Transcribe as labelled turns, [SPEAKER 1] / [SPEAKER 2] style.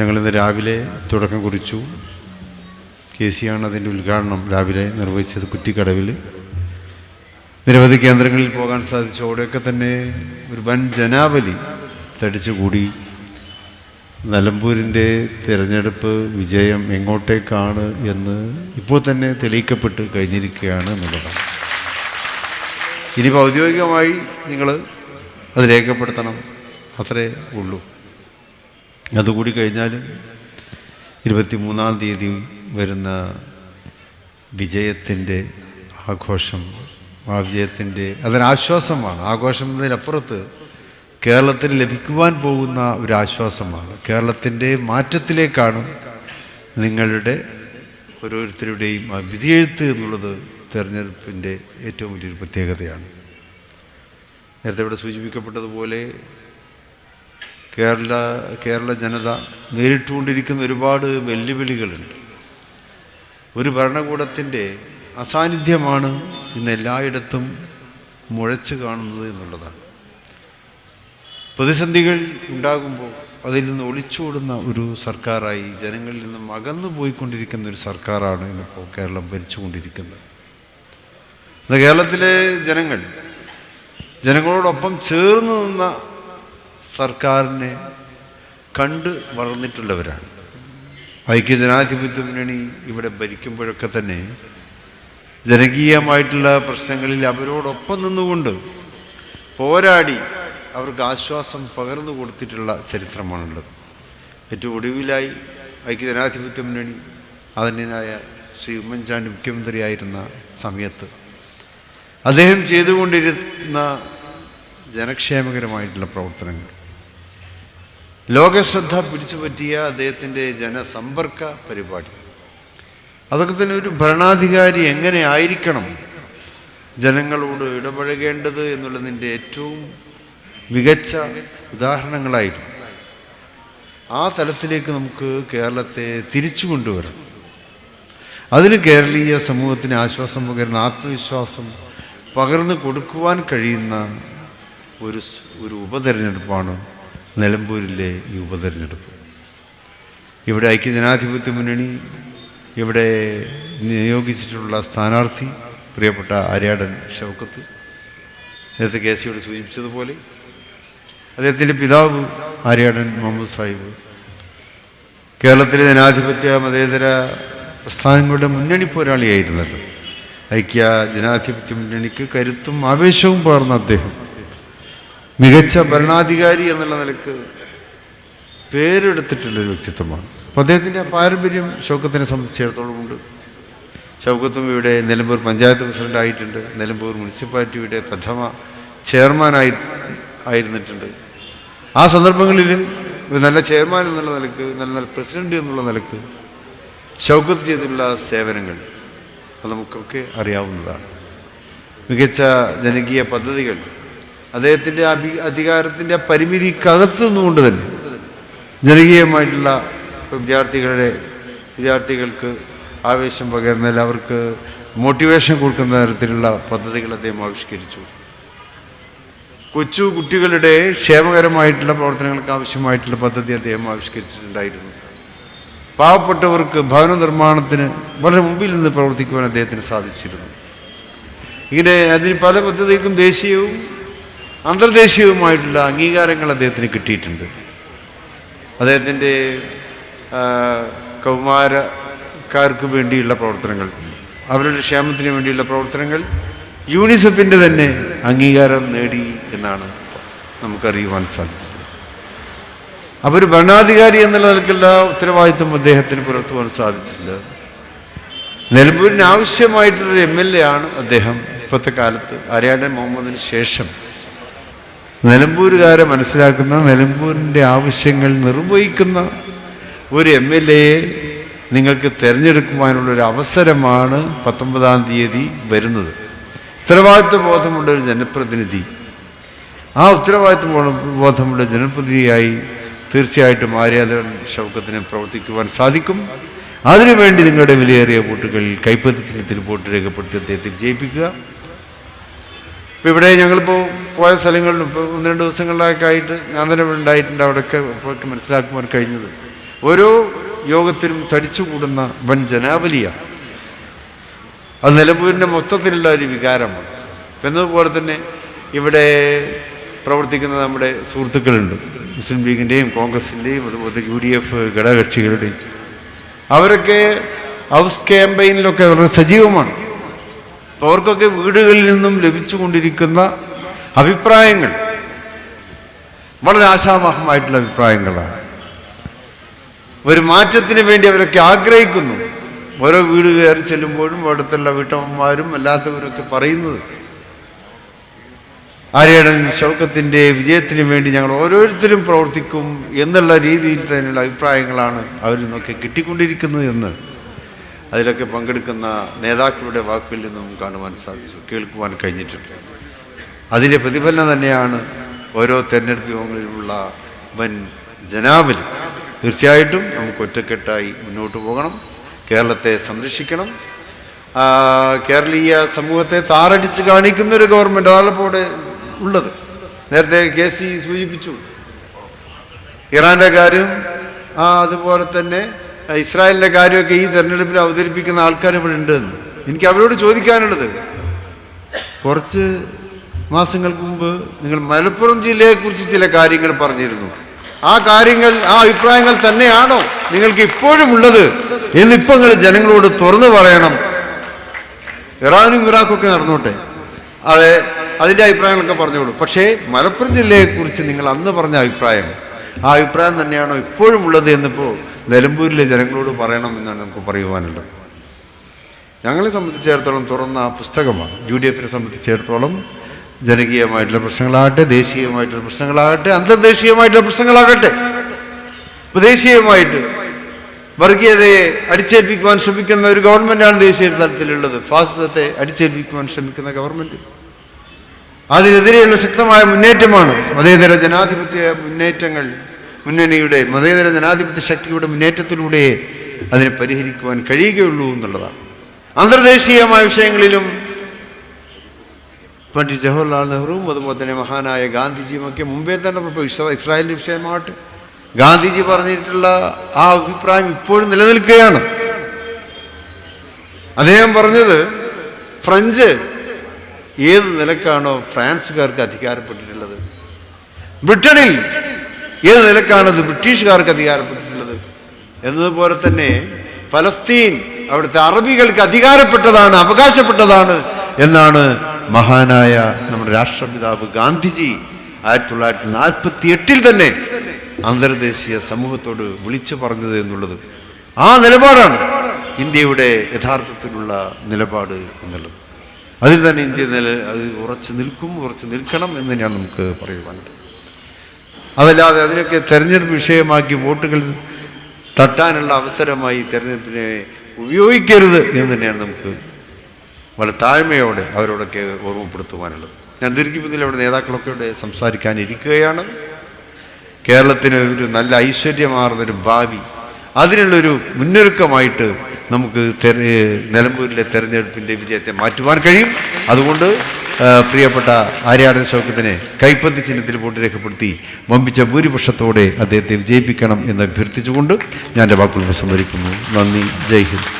[SPEAKER 1] ഞങ്ങളിന്ന് രാവിലെ തുടക്കം കുറിച്ചു. കെ സിയാണ് അതിന്റെ ഉദ്ഘാടനം രാവിലെ നിർവഹിച്ചത് കുറ്റിക്കടവിൽ. നിരവധി കേന്ദ്രങ്ങളിൽ പോകാൻ സാധിച്ചു. അവിടെയൊക്കെ തന്നെ ഒരു വൻ ജനാവലി തടിച്ചുകൂടി. നിലമ്പൂരിന്റെ തിരഞ്ഞെടുപ്പ് വിജയം എങ്ങോട്ടേക്കാണ് എന്ന് ഇപ്പോൾ തന്നെ തെളിയിക്കപ്പെട്ട് കഴിഞ്ഞിരിക്കുകയാണ് എന്നുള്ളതാണ് ഇനിയിപ്പോൾ ഔദ്യോഗികമായി നിങ്ങൾ അത് രേഖപ്പെടുത്തണം. അത്രേ ഉള്ളൂ. അതുകൂടി കഴിഞ്ഞാൽ ഇരുപത്തി മൂന്നാം തീയതി വരുന്ന വിജയത്തിന്റെ ആഘോഷം ആ വിജയത്തിന്റെ അതൊരാശ്വാസമാണ് ആഘോഷം എന്നതിനപ്പുറത്ത് കേരളത്തിന് ലഭിക്കുവാൻ പോകുന്ന ഒരു ആശ്വാസമാണ് കേരളത്തിന്റെ മാറ്റത്തിലേക്കാണ് നിങ്ങളുടെ ഓരോരുത്തരുടെയും ആ വിധിയെഴുത്ത് എന്നുള്ളത് തെരഞ്ഞെടുപ്പിന്റെ ഏറ്റവും വലിയൊരു പ്രത്യേകതയാണ്. നേരത്തെ ഇവിടെ സൂചിപ്പിക്കപ്പെട്ടതുപോലെ കേരള കേരള ജനത നേരിട്ടുകൊണ്ടിരിക്കുന്ന ഒരുപാട് വെല്ലുവിളികളുണ്ട്. ഒരു ഭരണകൂടത്തിന്റെ അസാന്നിധ്യമാണ് ഇന്ന് എല്ലായിടത്തും മുഴച്ചു കാണുന്നത് എന്നുള്ളതാണ്. പ്രതിസന്ധികൾ ഉണ്ടാകുമ്പോൾ അതിൽ നിന്ന് ഒളിച്ചോടുന്ന ഒരു സർക്കാരായി ജനങ്ങളിൽ നിന്നും അകന്നു പോയിക്കൊണ്ടിരിക്കുന്ന ഒരു സർക്കാരാണ് ഇന്നിപ്പോൾ കേരളം ഭരിച്ചുകൊണ്ടിരിക്കുന്നത്. ഇന്ന് കേരളത്തിലെ ജനങ്ങൾ ജനങ്ങളോടൊപ്പം ചേർന്ന് നിന്ന സർക്കാരിനെ കണ്ട് വളർന്നിട്ടുള്ളവരാണ്. ഐക്യജനാധിപത്യ മുന്നണി ഇവിടെ ഭരിക്കുമ്പോഴൊക്കെ തന്നെ ജനകീയമായിട്ടുള്ള പ്രശ്നങ്ങളിൽ അവരോടൊപ്പം നിന്നുകൊണ്ട് പോരാടി അവർക്ക് ആശ്വാസം പകർന്നു കൊടുത്തിട്ടുള്ള ചരിത്രമാണുള്ളത്. ഏറ്റവും ഒടുവിലായി ഐക്യജനാധിപത്യ മുന്നണി ആദരണീയനായ ശ്രീ ഉമ്മൻചാണ്ടി മുഖ്യമന്ത്രിയായിരുന്ന സമയത്ത് അദ്ദേഹം ചെയ്തുകൊണ്ടിരുന്ന ജനക്ഷേമകരമായിട്ടുള്ള പ്രവർത്തനങ്ങൾ ലോകശ്രദ്ധ പിടിച്ചുപറ്റിയ അദ്ദേഹത്തിന്റെ ജനസമ്പർക്ക പരിപാടി. അതൊക്കെ തന്നെ ഒരു ഭരണാധികാരി എങ്ങനെ ആയിരിക്കണം? ജനങ്ങളോട് ഇടപഴകേണ്ടത് എന്നുള്ളതിന്റെ ഏറ്റവും മികച്ച ഉദാഹരണങ്ങളായിരുന്നു. ആ തലത്തിലേക്ക് നമുക്ക് കേരളത്തെ തിരിച്ചു കൊണ്ടുവരണം. അതിന് കേരളീയ സമൂഹത്തിന് ആശ്വാസം പകരുന്ന ആത്മവിശ്വാസം പകർന്നു കൊടുക്കുവാൻ കഴിയുന്ന ഒരു ഒരു ഉപതെരഞ്ഞെടുപ്പാണ് നിലമ്പൂരിലെ ഈ ഉപതെരഞ്ഞെടുപ്പ് ഇവിടെ ഐക്യജനാധിപത്യ മുന്നണി ഇവിടെ നിയോഗിച്ചിട്ടുള്ള സ്ഥാനാർത്ഥി പ്രിയപ്പെട്ട ആര്യാടൻ ഷൗക്കത്ത് നേരത്തെ കെ സിയോട് സൂചിപ്പിച്ചതുപോലെ അദ്ദേഹത്തിന്റെ പിതാവ് ആര്യാടൻ മുഹമ്മദ് സാഹിബ്. കേരളത്തിലെ ജനാധിപത്യ മതേതര പ്രസ്ഥാനങ്ങളുടെ മുന്നണി പോരാളിയായിരുന്നല്ലോ. ഐക്യ ജനാധിപത്യ മുന്നണിക്ക് കരുത്തും ആവേശവും പകർന്ന അദ്ദേഹം. മികച്ച ഭരണാധികാരി എന്നുള്ള നിലയ്ക്ക് പേരെടുത്തിട്ടുള്ളൊരു വ്യക്തിത്വമാണ്. അപ്പോൾ അദ്ദേഹത്തിന്റെ പാരമ്പര്യം ഷൗക്കത്തിനെ സംബന്ധിച്ചിടത്തോളം ഉണ്ട്. ഷൗക്കത്തും ഇവിടെ നിലമ്പൂർ പഞ്ചായത്ത് പ്രസിഡന്റ് ആയിട്ടുണ്ട്. നിലമ്പൂർ മുനിസിപ്പാലിറ്റിയുടെ പ്രഥമ ചെയർമാനായി ആയിരുന്നിട്ടുണ്ട്. ആ സന്ദർഭങ്ങളിലും ഒരു നല്ല ചെയർമാൻ എന്നുള്ള നിലയ്ക്ക് നല്ല നല്ല പ്രസിഡന്റ് എന്നുള്ള നിലയ്ക്ക് ഷൗക്കത്ത് ചെയ്തിട്ടുള്ള സേവനങ്ങൾ അത് നമുക്കൊക്കെ അറിയാവുന്നതാണ്. മികച്ച ജനകീയ പദ്ധതികൾ അദ്ദേഹത്തിന്റെ അഭി അധികാരത്തിന്റെ പരിമിതിക്കകത്തു നിന്നുകൊണ്ട് തന്നെ ജനകീയമായിട്ടുള്ള വിദ്യാർത്ഥികളുടെ വിദ്യാർത്ഥികൾക്ക് ആവേശം പകരുന്നതിൽ അവർക്ക് മോട്ടിവേഷൻ കൊടുക്കുന്ന തരത്തിലുള്ള പദ്ധതികൾ അദ്ദേഹം ആവിഷ്കരിച്ചു. കൊച്ചു കുട്ടികളുടെ ക്ഷേമകരമായിട്ടുള്ള പ്രവർത്തനങ്ങൾക്ക് ആവശ്യമായിട്ടുള്ള പദ്ധതി അദ്ദേഹം ആവിഷ്കരിച്ചിട്ടുണ്ടായിരുന്നു. പാവപ്പെട്ടവർക്ക് ഭവന നിർമ്മാണത്തിന് വളരെ മുമ്പിൽ നിന്ന് പ്രവർത്തിക്കുവാൻ അദ്ദേഹത്തിന് സാധിച്ചിരുന്നു. ഇങ്ങനെ അതിന് പല പദ്ധതികൾക്കും ദേശീയവും അന്തർദേശീയവുമായിട്ടുള്ള അംഗീകാരങ്ങൾ അദ്ദേഹത്തിന് കിട്ടിയിട്ടുണ്ട്. അദ്ദേഹത്തിന്റെ കൗമാരക്കാർക്ക് വേണ്ടിയുള്ള പ്രവർത്തനങ്ങൾ അവരുടെ ക്ഷേമത്തിന് വേണ്ടിയുള്ള പ്രവർത്തനങ്ങൾ യൂണിസെഫിന്റെ തന്നെ അംഗീകാരം നേടി എന്നാണ് നമുക്കറിയുവാൻ സാധിച്ചത്. അവർ ഭരണാധികാരി എന്നുള്ള നിലക്കുള്ള ഉത്തരവാദിത്വം അദ്ദേഹത്തിന് പുലർത്തുവാൻ സാധിച്ചില്ല നിലമ്പൂരിന് ആവശ്യമായിട്ടുള്ളൊരു എം എൽ എ ആണ് അദ്ദേഹം. ഇപ്പോഴത്തെ കാലത്ത് ആര്യാടൻ മുഹമ്മദിന് ശേഷം നിലമ്പൂരുകാരെ മനസ്സിലാക്കുന്ന നിലമ്പൂരിന്റെ ആവശ്യങ്ങൾ നിർവഹിക്കുന്ന ഒരു എം എൽ എയെ നിങ്ങൾക്ക് തിരഞ്ഞെടുക്കുവാനുള്ളൊരു അവസരമാണ് പത്തൊമ്പതാം തീയതി വരുന്നത്. ഉത്തരവാദിത്വ ബോധമുള്ള ഒരു ജനപ്രതിനിധി. ആ ഉത്തരവാദിത്വ ബോധ- ബോധമുള്ള ജനപ്രതിനിധിയായി തീർച്ചയായിട്ടും ആര്യാദൻ ഷൗക്കത്തിന് പ്രവർത്തിക്കുവാൻ സാധിക്കും. അതിനുവേണ്ടി നിങ്ങളുടെ വിലയേറിയ വോട്ടുകൾ കൈപ്പത്തി ചിഹ്നത്തിൽ വോട്ട് രേഖപ്പെടുത്തി അദ്ദേഹത്തെ വിജയിപ്പിക്കുക. ഇപ്പോൾ ഇവിടെ ഞങ്ങളിപ്പോൾ പോയ സ്ഥലങ്ങളിൽ ഒന്ന് രണ്ട് ദിവസങ്ങളിലൊക്കെ ആയിട്ട് ഞാൻ തന്നെ ഉണ്ടായിട്ടുണ്ട്. അവിടെയൊക്കെ ഇപ്പോഴൊക്കെ മനസ്സിലാക്കുവാൻ കഴിഞ്ഞത്. ഓരോ യോഗത്തിലും തടിച്ചുകൂടുന്ന വൻ ജനാവലിയാണ്. അത് നിലമ്പൂരിന്റെ മൊത്തത്തിലുള്ള ഒരു വികാരമാണ്. എന്നതുപോലെ തന്നെ ഇവിടെ പ്രവർത്തിക്കുന്ന നമ്മുടെ സുഹൃത്തുക്കളുണ്ട്. മുസ്ലിം ലീഗിന്റെയും കോൺഗ്രസിന്റെയും അതുപോലെ യു ഡി എഫ് ഘടകകക്ഷികളുടെയും. അവരൊക്കെ ഹൗസ് ക്യാമ്പയിനിലൊക്കെ വളരെ സജീവമാണ്. അവർക്കൊക്കെ വീടുകളിൽ നിന്നും ലഭിച്ചുകൊണ്ടിരിക്കുന്ന അഭിപ്രായങ്ങൾ. വളരെ ആശാവഹമായിട്ടുള്ള അഭിപ്രായങ്ങളാണ്. ഒരു മാറ്റത്തിന് വേണ്ടി അവരൊക്കെ ആഗ്രഹിക്കുന്നു. ഓരോ വീട് കയറി ചെല്ലുമ്പോഴും അവിടുത്തുള്ള വീട്ടമ്മമാരും അല്ലാത്തവരൊക്കെ പറയുന്നത്. ആര്യടൻ ശൗക്കത്തിന്റെ വിജയത്തിന് വേണ്ടി ഞങ്ങൾ ഓരോരുത്തരും പ്രവർത്തിക്കും എന്നുള്ള രീതിയിൽ തന്നെയുള്ള അഭിപ്രായങ്ങളാണ് അവരിൽ നിന്നൊക്കെ കിട്ടിക്കൊണ്ടിരിക്കുന്നത് എന്ന് അതിലൊക്കെ പങ്കെടുക്കുന്ന നേതാക്കളുടെ വാക്കിൽ നിന്നും കാണുവാൻ സാധിച്ചു കേൾക്കുവാൻ കഴിഞ്ഞിട്ടുണ്ട്. അതിന്റെ പ്രതിഫലനം തന്നെയാണ് ഓരോ തെരഞ്ഞെടുപ്പ് യോഗങ്ങളിലുള്ള വൻ ജനാവിൽ തീർച്ചയായിട്ടും നമുക്ക് ഒറ്റക്കെട്ടായി മുന്നോട്ട് പോകണം കേരളത്തെ സംരക്ഷിക്കണം. കേരളീയ സമൂഹത്തെ താറടിച്ച് കാണിക്കുന്ന ഒരു ഗവൺമെന്റ് അതാണ് ഇപ്പോൾ ഉള്ളത്. നേരത്തെ കെ സി സൂചിപ്പിച്ചു. ഇറാന്റെ കാര്യം അതുപോലെ തന്നെ ഇസ്രായേലിന്റെ കാര്യമൊക്കെ ഈ തെരഞ്ഞെടുപ്പിൽ അവതരിപ്പിക്കുന്ന ആൾക്കാർ ഇവിടെ ഉണ്ടെന്ന്. എനിക്ക് അവരോട് ചോദിക്കാനുള്ളത് കുറച്ച് മാസങ്ങൾക്ക് മുമ്പ് നിങ്ങൾ മലപ്പുറം ജില്ലയെക്കുറിച്ച് ചില കാര്യങ്ങൾ പറഞ്ഞിരുന്നു. ആ കാര്യങ്ങൾ ആ അഭിപ്രായങ്ങൾ തന്നെയാണോ നിങ്ങൾക്ക് ഇപ്പോഴും ഉള്ളത്? എന്നിപ്പോൾ നിങ്ങൾ ജനങ്ങളോട് തുറന്നു പറയണം. ഇറാനും ഇറാഖൊക്കെ നടന്നോട്ടെ. അതെ അതിന്റെ അഭിപ്രായങ്ങളൊക്കെ പറഞ്ഞോളൂ. പക്ഷേ മലപ്പുറം ജില്ലയെക്കുറിച്ച് നിങ്ങൾ അന്ന് പറഞ്ഞ അഭിപ്രായം ആ അഭിപ്രായം തന്നെയാണോ ഇപ്പോഴും ഉള്ളത് എന്നിപ്പോൾ നിലമ്പൂരിലെ ജനങ്ങളോട് പറയണം എന്നാണ് നമുക്ക് പറയുവാനുള്ളത്. ഞങ്ങളെ സംബന്ധിച്ചിടത്തോളം തുറന്ന പുസ്തകമാണ്. യു ഡി എഫിനെ സംബന്ധിച്ചിടത്തോളം ജനകീയമായിട്ടുള്ള പ്രശ്നങ്ങളാകട്ടെ ദേശീയമായിട്ടുള്ള പ്രശ്നങ്ങളാകട്ടെ അന്തർദേശീയമായിട്ടുള്ള പ്രശ്നങ്ങളാകട്ടെ. ദേശീയമായിട്ട് വർഗീയതയെ അടിച്ചേൽപ്പിക്കുവാൻ ശ്രമിക്കുന്ന ഒരു ഗവൺമെന്റാണ് ദേശീയ തലത്തിലുള്ളത്. ഫാസിസത്തെ അടിച്ചേൽപ്പിക്കുവാൻ ശ്രമിക്കുന്ന ഗവൺമെന്റ്. അതിനെതിരെയുള്ള ശക്തമായ മുന്നേറ്റമാണ് മതേതര ജനാധിപത്യ മുന്നേറ്റങ്ങൾ മുന്നണിയുടെ മതേതര ജനാധിപത്യ ശക്തിയുടെ മുന്നേറ്റത്തിലൂടെ അതിനെ പരിഹരിക്കുവാൻ കഴിയുകയുള്ളൂ എന്നുള്ളതാണ്. അന്തർദേശീയമായ വിഷയങ്ങളിലും പണ്ഡിറ്റ് ജവഹർലാൽ നെഹ്റുവും അതുപോലെ തന്നെ മഹാനായ ഗാന്ധിജിയും ഒക്കെ മുമ്പേ തന്നെ ഇസ്രായേലിന്റെ വിഷയമാവട്ടെ ഗാന്ധിജി പറഞ്ഞിട്ടുള്ള ആ അഭിപ്രായം ഇപ്പോഴും നിലനിൽക്കുകയാണ്. അദ്ദേഹം പറഞ്ഞത് ഫ്രഞ്ച് ഏത് നിലക്കാണോ ഫ്രാൻസുകാർക്ക് അധികാരപ്പെട്ടിട്ടുള്ളത്? ബ്രിട്ടനിൽ ഏത് നിലക്കാണത് ബ്രിട്ടീഷുകാർക്ക് അധികാരപ്പെട്ടിട്ടുള്ളത്? എന്നതുപോലെ തന്നെ ഫലസ്തീൻ അവിടുത്തെ അറബികൾക്ക് അധികാരപ്പെട്ടതാണ് അവകാശപ്പെട്ടതാണ് എന്നാണ് മഹാനായ നമ്മുടെ രാഷ്ട്രപിതാവ് ഗാന്ധിജി ആയിരത്തി തൊള്ളായിരത്തി നാൽപ്പത്തി എട്ടിൽ തന്നെ അന്തർദേശീയ സമൂഹത്തോട് വിളിച്ചു പറഞ്ഞത് എന്നുള്ളത്. ആ നിലപാടാണ് ഇന്ത്യയുടെ യഥാർത്ഥത്തിലുള്ള നിലപാട് എന്നുള്ളത്. അതിൽ തന്നെ ഇന്ത്യ നില അത് ഉറച്ചു നിൽക്കും ഉറച്ചു നിൽക്കണം എന്ന് തന്നെയാണ് നമുക്ക് പറയുവാനുള്ളത് അതല്ലാതെ അതിനൊക്കെ തെരഞ്ഞെടുപ്പ് വിഷയമാക്കി വോട്ടുകൾ തട്ടാനുള്ള അവസരമായി തെരഞ്ഞെടുപ്പിനെ ഉപയോഗിക്കരുത് എന്ന് തന്നെയാണ് നമുക്ക് വളരെ താഴ്മയോടെ അവരോടൊക്കെ ഓർമ്മപ്പെടുത്തുവാനുള്ളത്. ഞാൻ ദീർഘിപ്പത്തിൽ അവിടെ നേതാക്കളൊക്കെ സംസാരിക്കാനിരിക്കുകയാണ്. കേരളത്തിന് ഒരു നല്ല ഐശ്വര്യമാർന്നൊരു ഭാവി. അതിനുള്ളൊരു മുന്നൊരുക്കമായിട്ട് നമുക്ക് നിലമ്പൂരിലെ തെരഞ്ഞെടുപ്പിന്റെ വിജയത്തെ മാറ്റുവാൻ കഴിയും. അതുകൊണ്ട് പ്രിയപ്പെട്ട ആര്യാടൻ ശൗക്കത്തിനെ കൈപ്പത്തി ചിഹ്നത്തിൽ വോട്ട് രേഖപ്പെടുത്തി വമ്പിച്ച ഭൂരിപക്ഷത്തോടെ അദ്ദേഹത്തെ വിജയിപ്പിക്കണം എന്ന് അഭ്യർത്ഥിച്ചുകൊണ്ട് ഞാൻ എന്റെ വാക്കുകൾ സംഭരിക്കുന്നു നന്ദി. ജയ് ഹിന്ദ്.